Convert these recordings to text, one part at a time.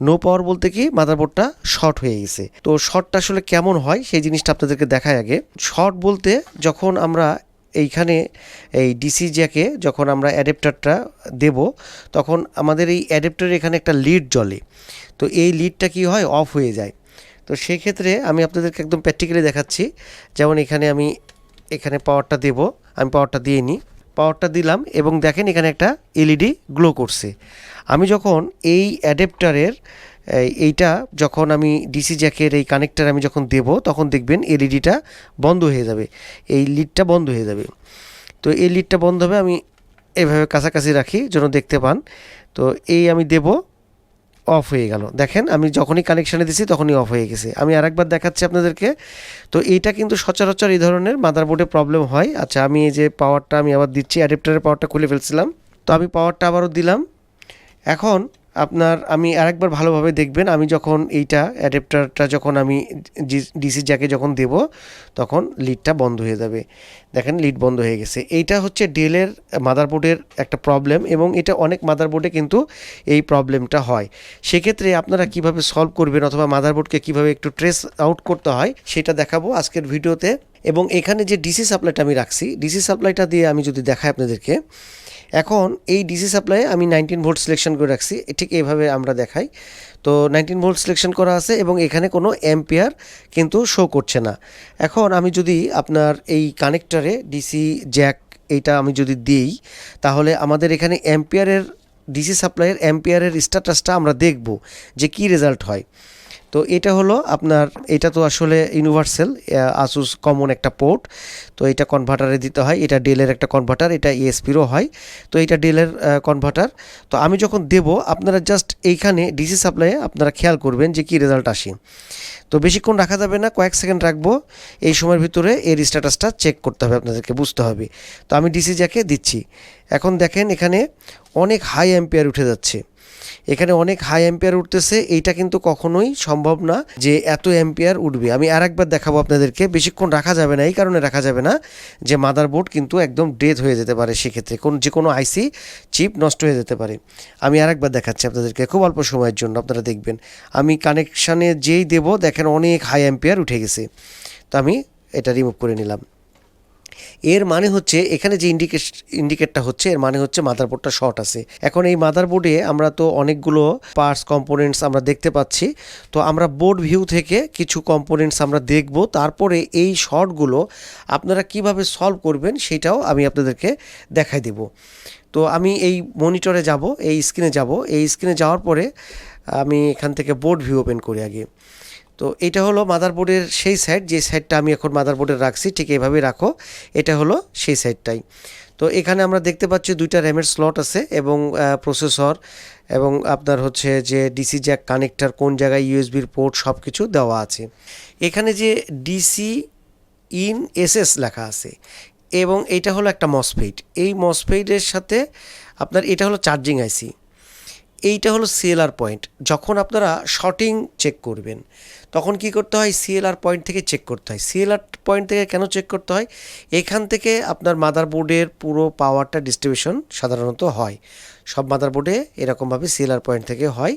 No power বলতে কি মাদারবোর্ডটা short হয়ে গেছে। তো শর্টটা আসলে কেমন হয় সেই জিনিসটা আপনাদেরকে দেখায় আগে। শর্ট বলতে যখন আমরা এইখানে এই ডিসি জ্যাকে যখন আমরা অ্যাডাপ্টারটা দেব, তখন আমাদের এই অ্যাডাপ্টারে এখানে একটা লিড জ্বলে। তো এই লিডটা কি হয়? অফ হয়ে যায়। তো সেই ক্ষেত্রে আমি আপনাদেরকে একদম প্র্যাকটিক্যালি দেখাচ্ছি। যেমন এখানে আমি এখানে পাওয়ারটা দেব। আমি পাওয়ারটা দিয়ে নিই। পাওয়ারটা দিলাম এবং দেখেন এখানে একটা এলইডি গ্লো করছে। আমি যখন এই অ্যাডেপ্টারের এইটা যখন আমি ডিসি জ্যাকের এই কানেক্টার আমি যখন দেব, তখন দেখবেন এলইডিটা বন্ধ হয়ে যাবে। এই লিডটা বন্ধ হয়ে যাবে। তো এই লিডটা বন্ধ হবে, আমি এভাবে কাছাকাছি রাখি, যেন দেখতে পান। তো এই আমি দেব অফ হয়ে গেল। দেখেন, আমি যখনই কানেকশানে দিছি, তখনই অফ হয়ে গেছে। আমি আরেকবার দেখাচ্ছি আপনাদেরকে। তো এইটা কিন্তু সচরাচর এই ধরনের মাদারবোর্ডে প্রবলেম হয়। আচ্ছা আমি এই যে পাওয়ারটা আমি আবার দিচ্ছি অ্যাডাপ্টারের পাওয়ারটা খুলে ফেলছিলাম। তো আমি পাওয়ারটা আবারও দিলাম। এখন আপনার, আমি আরেকবার ভালোভাবে দেখবেন, আমি যখন এইটা অ্যাডাপ্টারটা যখন আমি ডিসি জ্যাকে যখন দেব, তখন লিডটা বন্ধ হয়ে যাবে। দেখেন, লিড বন্ধ হয়ে গেছে। এইটা হচ্ছে ডেলের মাদারবোর্ডের একটা প্রবলেম এবং এটা অনেক মাদারবোর্ডে কিন্তু এই প্রবলেমটা হয়। সেক্ষেত্রে আপনারা কীভাবে সলভ করবেন অথবা মাদারবোর্ডকে কীভাবে একটু ট্রেস আউট করতে হয়, সেটা দেখাবো আজকের ভিডিওতে। এবং এখানে যে ডিসি সাপ্লাইটা আমি রাখছি, ডিসি সাপ্লাইটা দিয়ে আমি যদি দেখাই আপনাদেরকে এখন এই ডিসি সাপ্লাইয়ে আমি নাইনটিন ভোল্ট সিলেকশন করে রাখছি ঠিক এইভাবে আমরা দেখাই। তো নাইনটিন ভোল্ট সিলেকশন করা আছে এবং এখানে কোনো অ্যাম্পিয়ার কিন্তু শো করছে না। এখন আমি যদি আপনার এই কানেক্টারে ডিসি জ্যাক এইটা আমি যদি দিই, তাহলে আমাদের এখানে অ্যাম্পিয়ারের ডিসি সাপ্লাইয়ের অ্যাম্পিয়ারের স্ট্যাটাসটা আমরা দেখব যে কি রেজাল্ট হয়। তো এটা হলো আপনার, এটা তো আসলে ইউনিভার্সাল আসুস কমন একটা পোর্ট তো এটা কনভার্টারে দিতে হয়, এটা ডেলের একটা কনভার্টার এটা ইএসপিরও হয়, তো এটা ডেলের কনভার্টার তো আমি যখন দেব, আপনারা জাস্ট এইখানে ডিসি সাপ্লাইয়ে আপনারা খেয়াল করবেন যে কি রেজাল্ট আসে। তো বেশিক্ষণ রাখা যাবে না, কয়েক সেকেন্ড রাখব, এই সময়ের ভিতরে এর স্ট্যাটাসটা চেক করতে হবে, আপনাদেরকে বুঝতে হবে। তো আমি ডিসি জ্যাকে দিচ্ছি। এখন দেখেন এখানে অনেক হাই অ্যাম্পিয়ার উঠে যাচ্ছে। এখানে অনেক হাই অ্যাম্পিয়ার উঠতেছে, এইটা কিন্তু কখনোই সম্ভব না যে এত অ্যাম্পিয়ার উঠবে। আমি আর একবার দেখাবো আপনাদেরকে, বেশিক্ষণ রাখা যাবে না, এই কারণে রাখা যাবে না যে মাদারবোর্ড কিন্তু একদম ডেথ হয়ে যেতে পারে সেক্ষেত্রে। কোন যে কোনো আইসি চিপ নষ্ট হয়ে যেতে পারে। আমি আর একবার দেখাচ্ছি আপনাদেরকে, খুব অল্প সময়ের জন্য, আপনারা দেখবেন। আমি কানেকশানে যেই দেব, দেখেন অনেক হাই অ্যাম্পিয়ার উঠে গেছে। তো আমি এটা রিমুভ করে নিলাম। এর মানে হচ্ছে, এখানে যে ইন্ডিকেট ইন্ডিকেটটা হচ্ছে, এর মানে হচ্ছে মাদারবোর্ডটা শর্ট আছে। এখন এই মাদারবোর্ডে আমরা তো অনেকগুলো পার্টস কম্পোনেন্টস আমরা দেখতে পাচ্ছি। তো আমরা বোর্ড ভিউ থেকে কিছু কম্পোনেন্টস আমরা দেখব। তারপরে এই শর্টগুলো আপনারা কীভাবে সলভ করবেন সেটাও আমি আপনাদেরকে দেখাই দেব। তো আমি এই মনিটরে যাব, এই স্ক্রিনে যাব। এই স্ক্রিনে যাওয়ার পরে আমি এখান থেকে বোর্ড ভিউ ওপেন করি আগে। তো এটা হলো মাদারবোর্ডের সেই সাইড যে সাইডটা আমি এখন মাদারবোর্ডে রাখছি, ঠিক এইভাবেই রাখো। এটা হলো সেই সাইডটাই তো এখানে আমরা দেখতে পাচ্ছি দুইটা র্যামের স্লট আছে এবং প্রসেসর এবং আপনার হচ্ছে যে ডিসি জ্যাক কানেক্টার কোন জায়গায় ইউএসবির পোর্ট সব কিছু দেওয়া আছে। এখানে যে ডিসি ইন এসএস লেখা আছে এবং এটা হলো একটা মসফেট এই মসফেটের সাথে আপনার এটা হলো চার্জিং আইসি এইটা হলো সিএলআর পয়েন্ট যখন আপনারা শর্টিং চেক করবেন, তখন কি করতে হয়? সিএলআর পয়েন্ট থেকে চেক করতে হয়। সিএলআর পয়েন্ট থেকে কেন চেক করতে হয়? এখান থেকে আপনার মাদারবোর্ডের পুরো পাওয়ারটা ডিস্ট্রিবিউশন সাধারণত হয়। সব মাদারবোর্ডে এরকমভাবে সিএলআর পয়েন্ট থেকে হয়।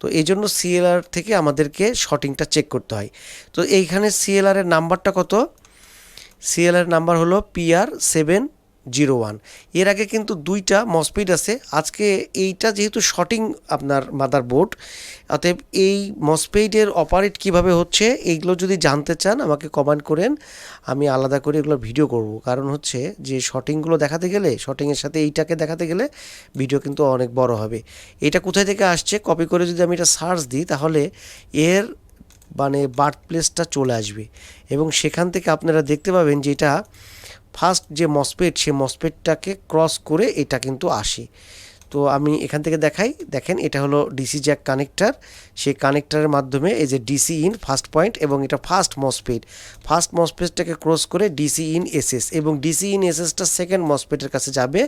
তো এই জন্য সিএলআর থেকে আমাদেরকে শর্টিংটা চেক করতে হয়। তো এইখানে সিএলআরের নাম্বারটা কত? সিএলআর নাম্বার হলো পিআর সেভেন জিরো ওয়ান। এর আগে কিন্তু দুইটা মসপিড আছে। আজকে এইটা যেহেতু শর্টিং আপনার মাদার বোর্ড অতএব এই মসপেইডের অপারেট কীভাবে হচ্ছে এইগুলো যদি জানতে চান আমাকে কমেন্ট করেন, আমি আলাদা করে এগুলো ভিডিও করব। কারণ হচ্ছে যে শর্টিংগুলো দেখাতে গেলে শর্টিংয়ের সাথে এইটাকে দেখাতে গেলে ভিডিও কিন্তু অনেক বড় হবে। এটা কোথায় থেকে আসছে? কপি করে যদি আমি এটা সার্চ দিই, তাহলে এর মানে বার্থ প্লেসটা চলে আসবে। এবং সেখান থেকে আপনারা দেখতে পাবেন যে এটা ফার্স্ট যে মসপেট সে মসপেটটাকে ক্রস করে এটা কিন্তু আসে। তো আমি এখান থেকে দেখাই। দেখেন, এটা হলো ডিসি জ্যাক কানেক্টার সেই কানেক্টারের মাধ্যমে এই যে ডিসি ইন ফার্স্ট পয়েন্ট এবং এটা ফার্স্ট মসপেট ফার্স্ট মসপেটটাকে ক্রস করে ডিসি ইন এসএস এবং ডিসি ইন এসএসটা সেকেন্ড মসপেটের কাছে যাবে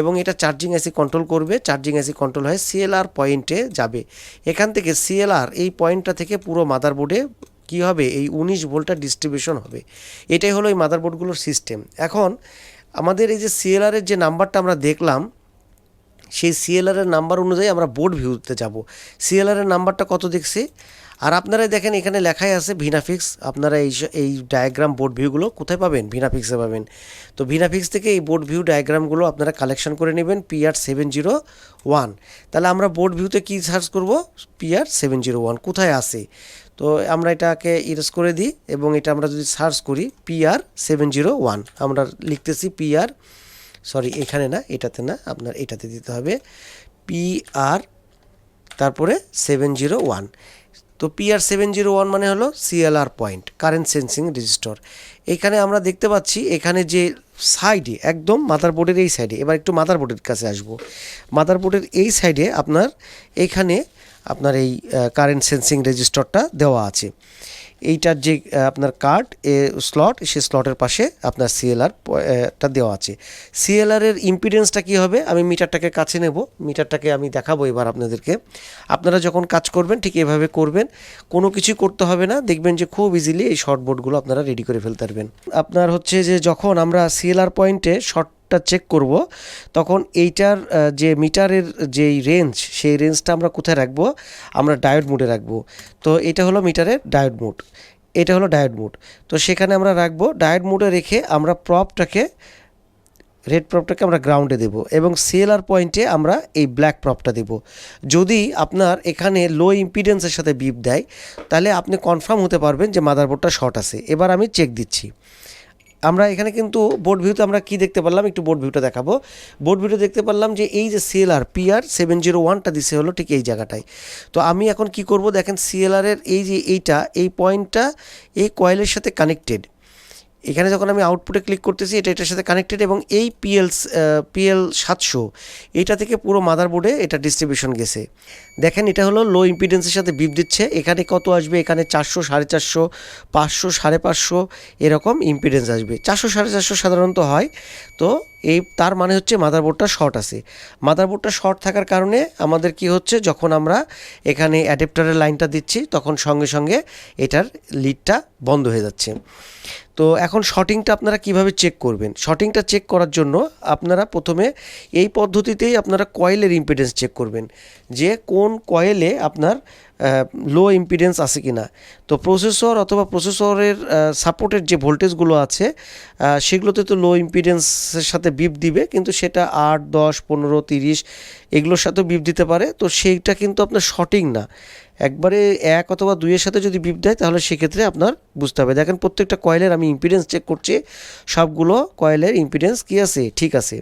এবং এটা চার্জিং আইসি কন্ট্রোল করবে। চার্জিং আইসি কন্ট্রোল হয়ে সিএলআর পয়েন্টে যাবে। এখান থেকে সিএলআর এই পয়েন্টটা থেকে পুরো মাদারবোর্ডে কি হবে? এই উনিশ ভোল্টার ডিস্ট্রিবিউশন হবে। এটাই হলো এই মাদারবোর্ডগুলোর সিস্টেম এখন আমাদের এই যে সিএলআরের যে নাম্বারটা আমরা দেখলাম, সেই সিএলআরের নাম্বার অনুযায়ী আমরা বোর্ড ভিউতে যাব। সিএলআরের নাম্বারটা কত দেখছি? আর আপনারা দেখেন, এখানে লেখাই আছে ভিনাফিক্স আপনারা এই এই ডায়াগ্রাম বোর্ড ভিউগুলো কোথায় পাবেন? ভিনাফিক্সে পাবেন। তো ভিনাফিক্স থেকে এই বোর্ড ভিউ ডায়াগ্রামগুলো আপনারা কালেকশন করে নেবেন পিআর সেভেন জিরো ওয়ান তাহলে আমরা বোর্ড ভিউতে কী সার্চ করব? পিআর সেভেন জিরো ওয়ান কোথায় আছে? তো আমরা এটাকে ইরেজ করে দিই এবং এটা আমরা যদি সার্চ করি পিআর সেভেন জিরো ওয়ান আমরা লিখতেছি পিআর সরি এখানে না, এটাতে না, আপনার এটাতে দিতে হবে পিআর তারপরে সেভেন জিরো ওয়ান তো পিআর সেভেন জিরো ওয়ান মানে হলো CLR point current sensing resistor এখানে আমরা দেখতে পাচ্ছি এখানে যে সাইডে একদম মাদারবোর্ডের এই সাইডে এবার একটু মাদারবোর্ডের কাছে আসব। আসব মাদারবোর্ডের এই সাইডে আপনার এখানে আপনার এই কারেন্ট সেন্সিং রেজিস্টরটা দেওয়া আছে। এইটার যে আপনার কার্ড এ স্লট সে স্লটের পাশে আপনার সিএলআর টা দেওয়া আছে। সিএলআর এর ইম্পিডেন্সটা কী হবে? আমি মিটারটাকে কাছে নেব। মিটারটাকে আমি দেখাবো এবার আপনাদেরকে। আপনারা যখন কাজ করবেন, ঠিক এভাবে করবেন। কোনো কিছুই করতে হবে না। দেখবেন যে খুব ইজিলি এই শর্ট বোর্ডগুলো আপনারা রেডি করে ফেলতে পারবেন। আপনার হচ্ছে যে, যখন আমরা সিএলআর পয়েন্টে শর্ট টা চেক করব, তখন এইটার যে মিটারের যেই রেঞ্জ সেই রেঞ্জটা আমরা কোথায় রাখব? আমরা ডায়োড মোডে রাখব। তো এটা হলো মিটারের ডায়োড মোড এটা হলো ডায়োড মোড তো সেখানে আমরা রাখব ডায়োড মোডে রেখে আমরা প্রপটাকে রেড প্রপটাকে আমরা গ্রাউন্ডে দেব এবং সিএলআর পয়েন্টে আমরা এই ব্ল্যাক প্রপটা দেব। যদি আপনার এখানে লো ইম্পিডেন্সের সাথে বিপ দেয়, তাহলে আপনি কনফার্ম হতে পারবেন যে মাদারবোর্ডটা শর্ট আছে। এবার আমি চেক দিচ্ছি। আমরা এখানে কিন্তু বোর্ড ভিউতে আমরা কি দেখতে পারলাম? একটু বোর্ড ভিউটা দেখাবো। বোর্ড ভিউতে দেখতে পারলাম যে এই যে সিএলআর পিআর সেভেন জিরো ওয়ানটা দিছে হলো ঠিক এই জায়গাটায়। তো আমি এখন কি করব? দেখেন সিএলআরের এই যে এইটা, এই পয়েন্টটা এই কয়েলের সাথে কানেক্টেড এখানে যখন আমি আউটপুটে ক্লিক করতেছি, এটা, এটার সাথে কানেক্টেড এবং এই পিএল পিএল সাতশো, এটা থেকে পুরো মাদারবোর্ডে এটা ডিস্ট্রিবিউশন গেছে। দেখেন, এটা হলো লো ইম্পিডেন্সের সাথে বিপ দিচ্ছে। এখানে কত আসবে? এখানে চারশো, সাড়ে চারশো, পাঁচশো, সাড়ে পাঁচশো এরকম ইম্পিডেন্স আসবে। চারশো, সাড়ে চারশো সাধারণত হয়। তো এই, তার মানে হচ্ছে মাদারবোর্ডটা শর্ট আছে। মাদারবোর্ডটা শর্ট থাকার কারণে আমাদের কি হচ্ছে, যখন আমরা এখানে অ্যাডাপ্টারের লাইনটা দিচ্ছি, তখন সঙ্গে সঙ্গে এটার লিডটা বন্ধ হয়ে যাচ্ছে। তো এখন শটিংটা আপনারা কীভাবে চেক করবেন? শটিংটা চেক করার জন্য আপনারা প্রথমে এই পদ্ধতিতেই আপনারা কয়েলের ইম্পিডেন্স চেক করবেন, যে কোন কয়েলে আপনার লো ইম্পিডেন্স আছে কি না তো প্রসেসর অথবা প্রসেসরের সাপোর্টের যে ভোল্টেজগুলো আছে সেগুলোতে তো লো ইম্পিডেন্সের সাথে বিপ দিবে, কিন্তু সেটা আট, দশ, পনেরো, তিরিশ, এগুলোর সাথেও বিপ দিতে পারে। তো সেইটা কিন্তু আপনার শর্টিং না। একবারে এক অথবা দুইয়ের সাথে যদি বিপ দেয়, তাহলে সেক্ষেত্রে আপনার বুঝতে হবে। দেখেন, প্রত্যেকটা কয়েলের আমি ইম্পিডেন্স চেক করছি। সবগুলো কয়েলের ইম্পিডেন্স কী আছে? ঠিক আছে।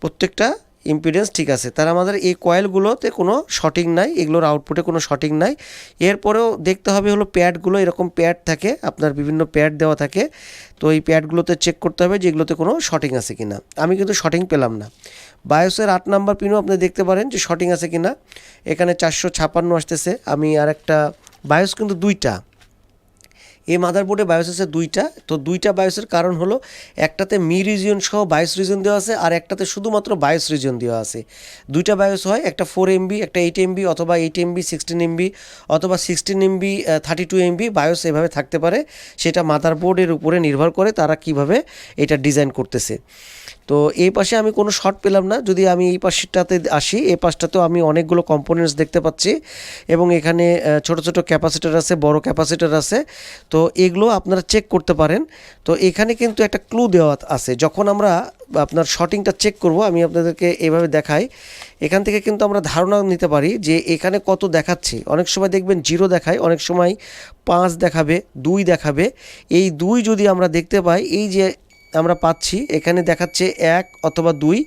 প্রত্যেকটা ইম্পিডেন্স ঠিক আছে। তার আমাদের এই কয়েলগুলোতে কোনো শর্টিং নাই, এগুলোর আউটপুটে কোনো শর্টিং নাই। এরপরেও দেখতে হবে হলো প্যাডগুলো এরকম প্যাড থাকে, আপনার বিভিন্ন প্যাড দেওয়া থাকে। তো এই প্যাডগুলোতে চেক করতে হবে যে এগুলোতে কোনো শটিং আছে কি না আমি কিন্তু শটিং পেলাম না। বায়োসের আট নাম্বার পিনও আপনি দেখতে পারেন যে শটিং আছে কি না এখানে চারশো ছাপান্ন আসতেছে। আমি আর একটা বায়োস কিন্তু দুইটা। এই মাদারবোর্ডে বায়োস আছে দুইটা। তো দুইটা বায়োসের কারণ হলো, একটাতে মি রিজিয়ন সহ বায়োস রিজন দেওয়া আছে, আর একটাতে শুধুমাত্র বায়োস রিজন দেওয়া আছে। দুইটা বায়োস হয়, একটা ফোর এমবি একটা এইট এমবি অথবা এইট এমবি সিক্সটিন এমবি অথবা sixteen MB thirty two MB BIOS এভাবে থাকতে পারে। সেটা মাদারবোর্ডের উপরে নির্ভর করে তারা কীভাবে এটা ডিজাইন করতেছে। তো এই পাশে আমি কোনো শর্ট পেলাম না। যদি আমি এই পাশটাতে আসি, এই পাশটাতেও আমি অনেকগুলো কম্পোনেন্টস দেখতে পাচ্ছি এবং এখানে ছোট ছোট ক্যাপাসিটার আছে, বড় ক্যাপাসিটার আছে। তো এগুলো আপনারা চেক করতে পারেন। তো এখানে কিন্তু একটা ক্লু দেওয়া আছে। যখন আমরা আপনার শর্টিংটা চেক করব, আমি আপনাদেরকে এভাবে দেখাই। এখান থেকে কিন্তু আমরা ধারণা নিতে পারি যে এখানে কত দেখাচ্ছে। অনেক সময় দেখবেন জিরো দেখায়, অনেক সময় পাঁচ দেখাবে, দুই দেখাবে। এই দুই যদি আমরা দেখতে পাই, এই যে আমরা পাচ্ছি, এখানে দেখাচ্ছে এক অথবা দুই।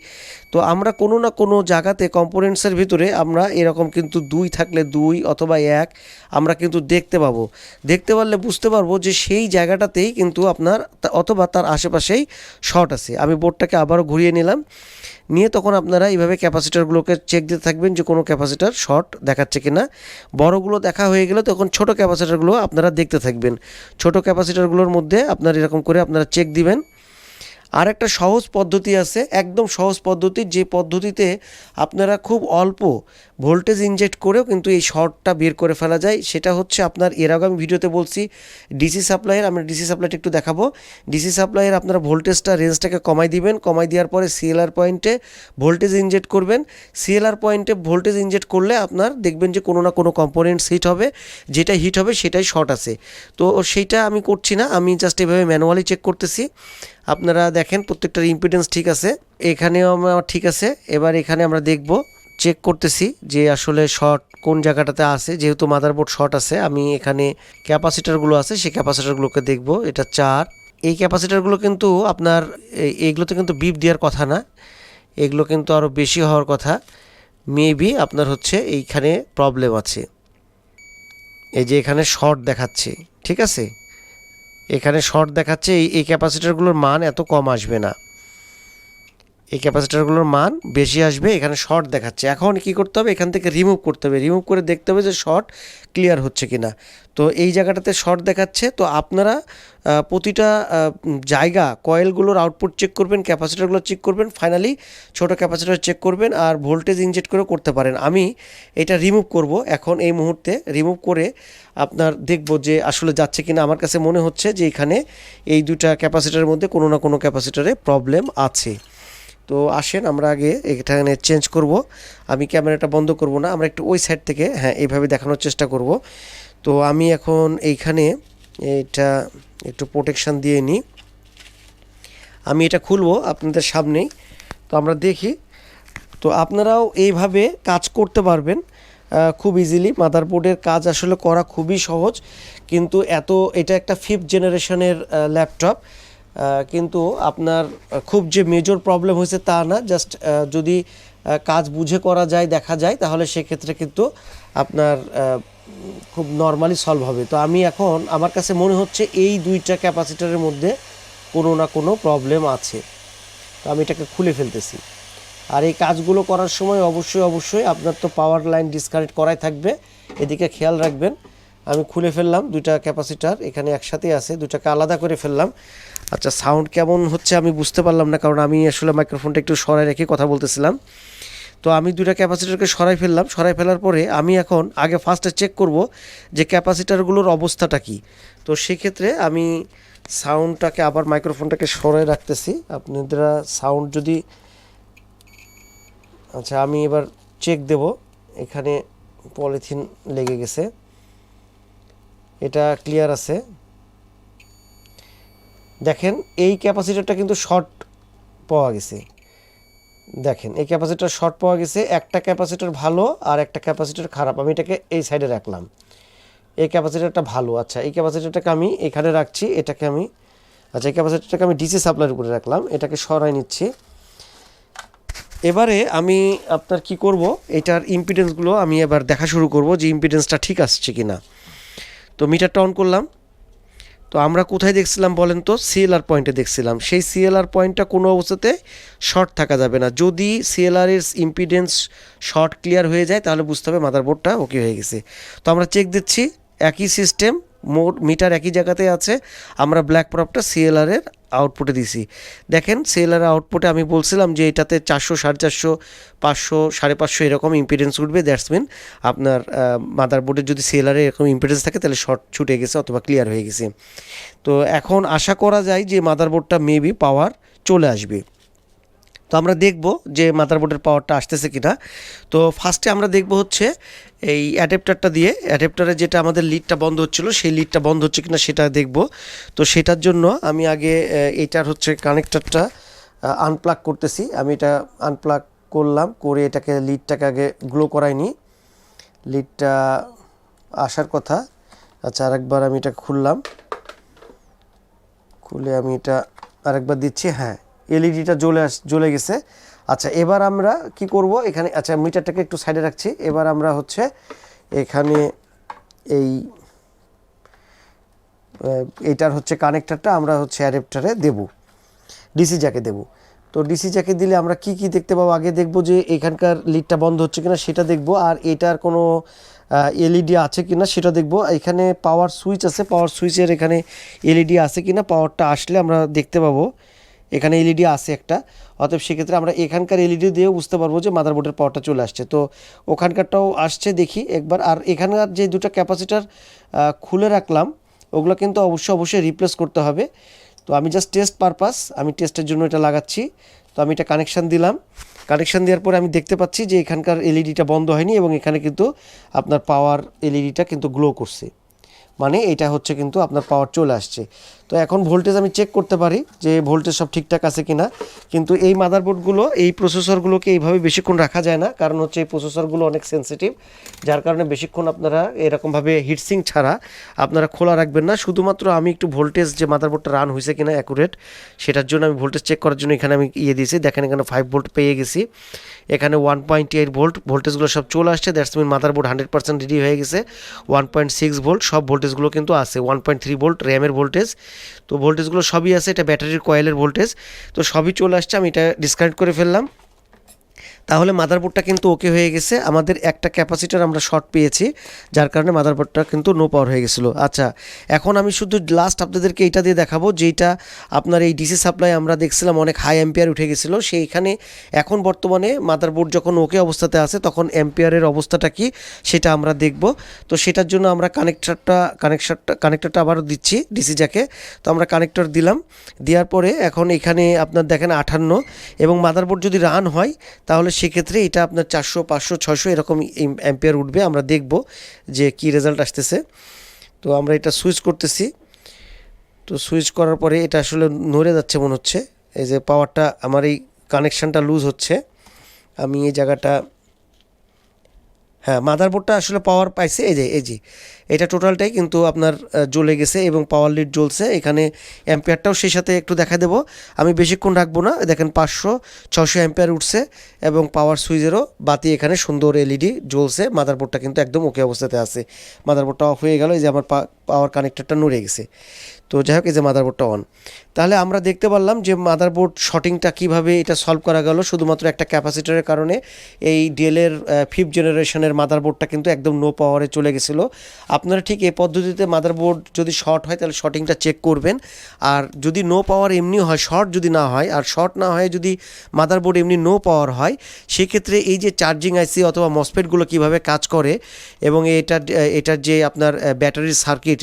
তো আমরা কোনো না কোনো জায়গাতে কম্পোনেন্টসের ভিতরে আমরা এরকম কিন্তু দুই থাকলে দুই অথবা এক আমরা কিন্তু দেখতে পাবো। দেখতে পারলে বুঝতে পারব যে সেই জায়গাটাতেই কিন্তু আপনার অথবা তার আশেপাশেই শর্ট আছে। আমি বোর্ডটাকে আবারও ঘুরিয়ে নিলাম। নিয়ে তখন আপনারা এইভাবে ক্যাপাসিটারগুলোকে চেক দিতে থাকবেন যে কোনো ক্যাপাসিটার শর্ট দেখাচ্ছে কিনা। বড়গুলো দেখা হয়ে গেলে তখন ছোট ক্যাপাসিটারগুলো আপনারা দেখতে থাকবেন। ছোট ক্যাপাসিটারগুলোর মধ্যে আপনার এরকম করে আপনারা চেক দিবেন। আর একটা সহজ পদ্ধতি আছে একদম সহজ পদ্ধতি যে পদ্ধতিতে আপনারা খুব অল্প ভোল্টেজ ইনজেক্ট করেও কিন্তু এই শর্টটা বের করে ফেলা যায়। সেটা হচ্ছে আপনার, এর আগে আমি ভিডিওতে বলছি ডিসি সাপ্লাইয়ের আমরা ডিসি সাপ্লাইটা একটু দেখাবো। ডিসি সাপ্লাইয়ের আপনারা ভোল্টেজটা রেঞ্জটাকে কমাই দিবেন। কমাই দেওয়ার পরে সিএলআর পয়েন্টে ভোল্টেজ ইনজেক্ট করবেন। সিএলআর পয়েন্টে ভোল্টেজ ইনজেক্ট করলে আপনার দেখবেন যে কোনো না কোনো কম্পোনেন্টস হিট হবে। যেটা হিট হবে সেটাই শর্ট আছে। তো সেইটা আমি করছি না, আমি জাস্ট এভাবে ম্যানুয়ালি চেক করতেছি। আপনারা দেখেন, প্রত্যেকটার ইম্পিডেন্স ঠিক আছে। এখানেও আমার ঠিক আছে। এবার এখানে আমরা দেখব চেক করতেছি যে আসলে শর্ট কোন জায়গাটাতে আছে, যেহেতু মাদারবোর্ড শর্ট আছে, আমি এখানে ক্যাপাসিটারগুলো আছে, সেই ক্যাপাসিটারগুলোকে দেখব, এটা চার। এই ক্যাপাসিটারগুলো কিন্তু আপনার এইগুলোতে কিন্তু বিপ দেওয়ার কথা না, এগুলো কিন্তু আরও বেশি হওয়ার কথা। মেবি আপনার হচ্ছে এইখানে প্রবলেম আছে। এই যে এখানে শর্ট দেখাচ্ছে, ঠিক আছে? এখানে শর্ট দেখাচ্ছে, এই ক্যাপাসিটারগুলোর মান এত কম আসবে না। এই ক্যাপাসিটারগুলোর মান বেশি আসবে, এখানে শর্ট দেখাচ্ছে। এখন কি করতে হবে? এখান থেকে রিমুভ করতে হবে। রিমুভ করে দেখতে হবে যে শর্ট ক্লিয়ার হচ্ছে কি না তো এই জায়গাটাতে শর্ট দেখাচ্ছে। তো আপনারা প্রতিটা জায়গা কয়েলগুলোর আউটপুট চেক করবেন, ক্যাপাসিটারগুলো চেক করবেন। ফাইনালি ছোট ক্যাপাসিটার চেক করবেন আর ভোল্টেজ ইনজেক্ট করে করতে পারেন। আমি এটা রিমুভ করব এখন এই মুহূর্তে। রিমুভ করে আপনার দেখব যে আসলে যাচ্ছে কিনা। আমার কাছে মনে হচ্ছে যে এখানে এই দুটা ক্যাপাসিটারের মধ্যে কোনো না কোনো ক্যাপাসিটারে প্রবলেম আছে। তো আসেন, আমরা আগে এখানে চেঞ্জ করব। আমি ক্যামেরাটা বন্ধ করব না, আমরা একটু ওই সাইড থেকে হ্যাঁ এইভাবে দেখানোর চেষ্টা করব। তো আমি এখন এইখানে এটা একটু প্রোটেকশান দিয়ে নিই। আমি এটা খুলবো আপনাদের সামনেই। তো আমরা দেখি। তো আপনারাও এইভাবে কাজ করতে পারবেন খুব ইজিলি মাদারবোর্ডের কাজ আসলে করা খুবই সহজ, কিন্তু এত, এটা একটা ফিফথ জেনারেশনের ল্যাপটপ কিন্তু আপনার খুব যে মেজর প্রবলেম হয়েছে তা না জাস্ট যদি কাজ বুঝে করা যায়, দেখা যায়, তাহলে সেক্ষেত্রে কিন্তু আপনার খুব নর্মালি সলভ হবে। তো আমি এখন, আমার কাছে মনে হচ্ছে এই দুইটা ক্যাপাসিটারের মধ্যে কোনো না কোনো প্রবলেম আছে। তো আমি এটাকে খুলে ফেলতেছি। আর এই কাজগুলো করার সময় অবশ্যই অবশ্যই আপনার তো পাওয়ার লাইন ডিসকানেক্ট করাই থাকবে। এদিকে খেয়াল রাখবেন আমি খুলে ফেললাম দুইটা ক্যাপাসিটার, এখানে একসাথে আছে দুটাকে আলাদা করে ফেললাম। আচ্ছা সাউন্ড কেমন হচ্ছে আমি বুঝতে পারলাম না, কারণ আমি আসলে মাইক্রোফোনটা একটু সরাই রেখে কথা বলতেছিলাম। তো আমি দুইটা ক্যাপাসিটারকে সরাই ফেললাম সরাই ফেলার পরে আমি এখন আগে ফার্স্টে চেক করব যে ক্যাপাসিটারগুলোর অবস্থাটা কি। তো সেক্ষেত্রে আমি সাউন্ডটাকে আবার মাইক্রোফোনটাকে সরাই রাখতেছি। আপনারা সাউন্ড যদি আচ্ছা আমি এবার চেক দেব। এখানে পলিথিন লেগে গেছে। এটা ক্লিয়ার আছে। দেখেন, এই ক্যাপাসিটারটা কিন্তু শর্ট পাওয়া গেছে। দেখেন, এই ক্যাপাসিটার শর্ট পাওয়া গেছে, একটা ক্যাপাসিটার ভালো আর একটা ক্যাপাসিটার খারাপ। আমি এটাকে এই সাইডে রাখলাম। এই ক্যাপাসিটারটা ভালো আচ্ছা এই ক্যাপাসিটারটাকে আমি এখানে রাখছি, এটাকে আমি আচ্ছা এই ক্যাপাসিটারটাকে আমি ডিসি সাপ্লাইয়ের উপরে রাখলাম, এটাকে সরাই নিচ্ছি। এবারে আমি আপনার কি করব, এটার ইম্পিডেন্সগুলো আমি এবার দেখা শুরু করব যে ইম্পিডেন্সটা ঠিক আসছে কি না তো মিটারটা অন করলাম। তো আমরা কোথায় দেখছিলাম বলেন তো? সিএলআর পয়েন্টে দেখছিলাম। সেই সিএলআর পয়েন্টটা কোনো অবস্থাতে শর্ট থাকা যাবে না। যদি সিএলআর এর ইম্পিডেন্স শর্ট ক্লিয়ার হয়ে যায়, তাহলে বুঝতে হবে মাদারবোর্ডটা ওকে হয়ে গেছে। তো আমরা চেক দিচ্ছি, একই সিস্টেম মোট মিটার একই জায়গাতে আছে, আমরা ব্ল্যাক প্রপটা সিএলআর এর আউটপুটে দিছি। দেখেন সিএলআর আউটপুটে আমি বলছিলাম যে এটাতে চারশো, সাড়ে চারশো, পাঁচশো, সাড়ে পাঁচশো এরকম ইম্পিডেন্স উঠবে দ্যাটস মিন আপনার মাদারবোর্ডে যদি সিএলআর এরকম ইম্পিডেন্স থাকে, তাহলে শর্ট ছুটে গেছে অথবা ক্লিয়ার হয়ে গেছে। তো এখন আশা করা যায় যে মাদারবোর্ডটা মেবি পাওয়ার চলে আসবে। তো আমরা দেখব যে মাদারবোর্ডের পাওয়ারটা আসতেছে কিনা। তো ফার্স্টে আমরা দেখব হচ্ছে এই অ্যাডাপ্টারটা দিয়ে অ্যাডাপ্টারে যেটা আমাদের লিডটা বন্ধ হচ্ছিল সেই লিডটা বন্ধ হচ্ছে কিনা সেটা দেখব। তো সেটার জন্য আমি আগে আহ, এইটার হচ্ছে কানেক্টরটা আনপ্লাগ করতেছি। আমি এটা আনপ্লাগ করলাম করে এটাকে লিডটাকে আগে গ্লো করাই নিই লিডটা আসার কথা। আচ্ছা আরেকবার আমি এটা খুললাম। খুলে আমি এটা আরেকবার দিচ্ছি। হ্যাঁ এলইডিটা জ্বলে আস জ্বলে গেছে। আচ্ছা এবার আমরা কি করব? এখানে আচ্ছা মিটারটাকে একটু সাইডে রাখছি। এবার আমরা হচ্ছে এখানে এই এইটার হচ্ছে কানেক্টরটা আমরা হচ্ছে অ্যাডাপ্টারে দেব, ডিসি জ্যাকে দেব। তো ডিসি জ্যাকে দিলে আমরা কি কি দেখতে পাবো? আগে দেখব যে এখানকার লিডটা বন্ধ হচ্ছে কিনা, সেটা দেখব। আর এটার কোনো এলইডি আছে কিনা, সেটা দেখব। এখানে পাওয়ার সুইচ আছে পাওয়ার সুইচের এখানে এলইডি আছে কিনা পাওয়ারটা আসলে আমরা দেখতে পাবো। এখানে এলইডি আছে একটা। অতএব সেক্ষেত্রে আমরা এখানকার এলইডি দিয়েও বুঝতে পারব যে মাদারবোর্ডের পাওয়ারটা চলে আসছে। তো ওখানকারটাও আসছে দেখি একবার। আর এখানকার যে দুটো ক্যাপাসিটার খুলে রাখলাম, ওগুলো কিন্তু অবশ্যই অবশ্যই রিপ্লেস করতে হবে। তো আমি জাস্ট টেস্ট পারপাস আমি টেস্টের জন্য এটা লাগাচ্ছি। তো আমি এটা কানেকশান দিলাম। কানেকশান দেওয়ার পরে আমি দেখতে পাচ্ছি যে এখানকার এলইডিটা বন্ধ হয়নি এবং এখানে কিন্তু আপনার পাওয়ার এলইডিটা কিন্তু গ্লো করছে। মানে এটা হচ্ছে কিন্তু আপনার পাওয়ার চলে আসছে। তো এখন ভোল্টেজ আমি চেক করতে পারি যে ভোল্টেজ সব ঠিকঠাক আছে কিনা। কিন্তু এই মাদারবোর্ডগুলো এই প্রসেসরগুলোকে এইভাবে বেশিক্ষণ রাখা যায় না। কারণ হচ্ছে এই প্রসেসরগুলো অনেক সেনসিটিভ যার কারণে বেশিক্ষণ আপনারা এরকমভাবে হিটসিং ছাড়া আপনারা খোলা রাখবেন না। শুধুমাত্র আমি একটু ভোল্টেজ যে মাদারবোর্ডটা রান হয়েছে কিনা অ্যাকুরেট সেটার জন্য আমি ভোল্টেজ চেক করার জন্য এখানে আমি ইয়ে দিয়েছি। দেখেন এখানে ফাইভ ভোল্ট পেয়ে গেছি। এখানে ওয়ান পয়েন্ট এইট ভোল্ট ভোল্টেজগুলো সব চলে আসছে that's mean motherboard hundred percent ready হয়ে গেছে ওয়ান পয়েন্ট সিক্স ভোল্ট সব ভোল্টেজগুলো কিন্তু আছে ওয়ান পয়েন্ট থ্রি ভোল্ট র্যামের ভোল্টেজ তো ভোল্টেজগুলো সবই আছে, এটা ব্যাটারির কয়েলের ভোল্টেজ তো সবই চলে আসছে, আমি এটা ডিসকানেক্ট করে ফেললাম। তাহলে মাদারবোর্ডটা কিন্তু ওকে হয়ে গেছে। আমাদের একটা ক্যাপাসিটার আমরা শর্ট পেয়েছি, যার কারণে মাদারবোর্ডটা কিন্তু নো পাওয়ার হয়ে গেছিল। আচ্ছা এখন আমি শুধু লাস্ট আপনাদেরকে এইটা দিয়ে দেখাবো, যেটা আপনার এই ডিসি সাপ্লাই আমরা দেখছিলাম অনেক হাই অ্যাম্পিয়ার উঠে গেছিল। সেইখানে এখন বর্তমানে মাদারবোর্ড যখন ওকে অবস্থাতে আছে, তখন অ্যাম্পিয়ারের অবস্থাটা কি সেটা আমরা দেখব। তো সেটার জন্য আমরা কানেক্টারটা কানেকশনটা কানেক্টরটা আবারও দিচ্ছি ডিসি জ্যাকে তো আমরা কানেক্টর দিলাম, দেওয়ার পরে এখন এখানে আপনার দেখেন আঠান্ন এবং মাদারবোর্ড যদি রান হয়, তাহলে সেক্ষেত্রে এটা আপনার চারশো, পাঁচশো ছশো এরকম অ্যাম্পিয়ার উঠবে। আমরা দেখব যে কি রেজাল্ট আসতেছে। তো আমরা এটা সুইচ করতেছি। তো সুইচ করার পরে এটা আসলে নড়ে যাচ্ছে মনে হচ্ছে। এই যে পাওয়ারটা আমার এই কানেকশানটা লুজ হচ্ছে। আমি এই জায়গাটা হ্যাঁ মাদারবোর্ডটা আসলে পাওয়ার পাইছে, এই যে এই যে, এটা টোটালটাই কিন্তু আপনার জ্বলে গেছে এবং পাওয়ার লিড জ্বলছে। এখানে অ্যাম্পিয়ারটাও সেই সাথে একটু দেখা দেবো। আমি বেশিক্ষণ রাখব না, দেখেন পাঁচশো ছশো অ্যাম্পিয়ার উঠছে এবং পাওয়ার সুইচেরও বাতি এখানে সুন্দর এলইডি জ্বলছে। মাদারবোর্ডটা কিন্তু একদম ওকে অবস্থাতে আছে। মাদারবোর্ডটা অফ হয়ে গেল, এই যে আমার পাওয়ার কানেক্টরটা নড়ে গেছে। তো যাই হোক, এই যে মাদারবোর্ডটা অন তাহলে আমরা দেখতে পারলাম যে মাদারবোর্ড শটিংটা কীভাবে এটা সলভ করা গেল। শুধুমাত্র একটা ক্যাপাসিটরের কারণে এই ডেলের ফিফথ জেনারেশনের মাদারবোর্ডটা কিন্তু একদম নো পাওয়ারে চলে গেছিল। আপনারা ঠিক এই পদ্ধতিতে মাদারবোর্ড যদি শর্ট হয়, তাহলে শর্টিংটা চেক করবেন। আর যদি নো পাওয়ার এমনি হয় শর্ট যদি না হয়, আর শর্ট না হয় যদি মাদারবোর্ড এমনি নো পাওয়ার হয়, সেক্ষেত্রে এই যে চার্জিং আইসি অথবা মসপেটগুলো কীভাবে কাজ করে এবং এটার এটার যে আপনার ব্যাটারির সার্কিট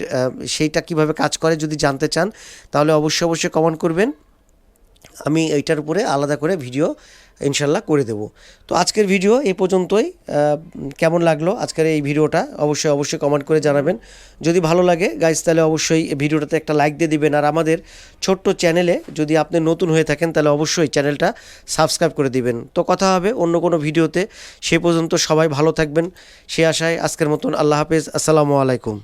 সেইটা কীভাবে কাজ করে, যদি জানতে চান, তাহলে অবশ্যই অবশ্যই কমেন্ট করবেন। আমি এইটার উপরে আলাদা করে ভিডিও ইনশাল্লাহ করে দেব। তো আজকের ভিডিও এই পর্যন্তই। কেমন লাগল আজকের এই ভিডিওটা অবশ্যই অবশ্যই কমেন্ট করে জানাবেন। যদি ভালো লাগে গাইজ তাহলে অবশ্যই ভিডিওটাতে একটা লাইক দিয়ে দিবেন। আর আমাদের ছোট্ট চ্যানেলে যদি আপনি নতুন হয়ে থাকেন, তাহলে অবশ্যই চ্যানেলটা সাবস্ক্রাইব করে দিবেন। তো কথা হবে অন্য কোনো ভিডিওতে সে পর্যন্ত সবাই ভালো থাকবেন। সে আশায় আজকের মতন আল্লাহ হাফেজ। আসসালামু আলাইকুম।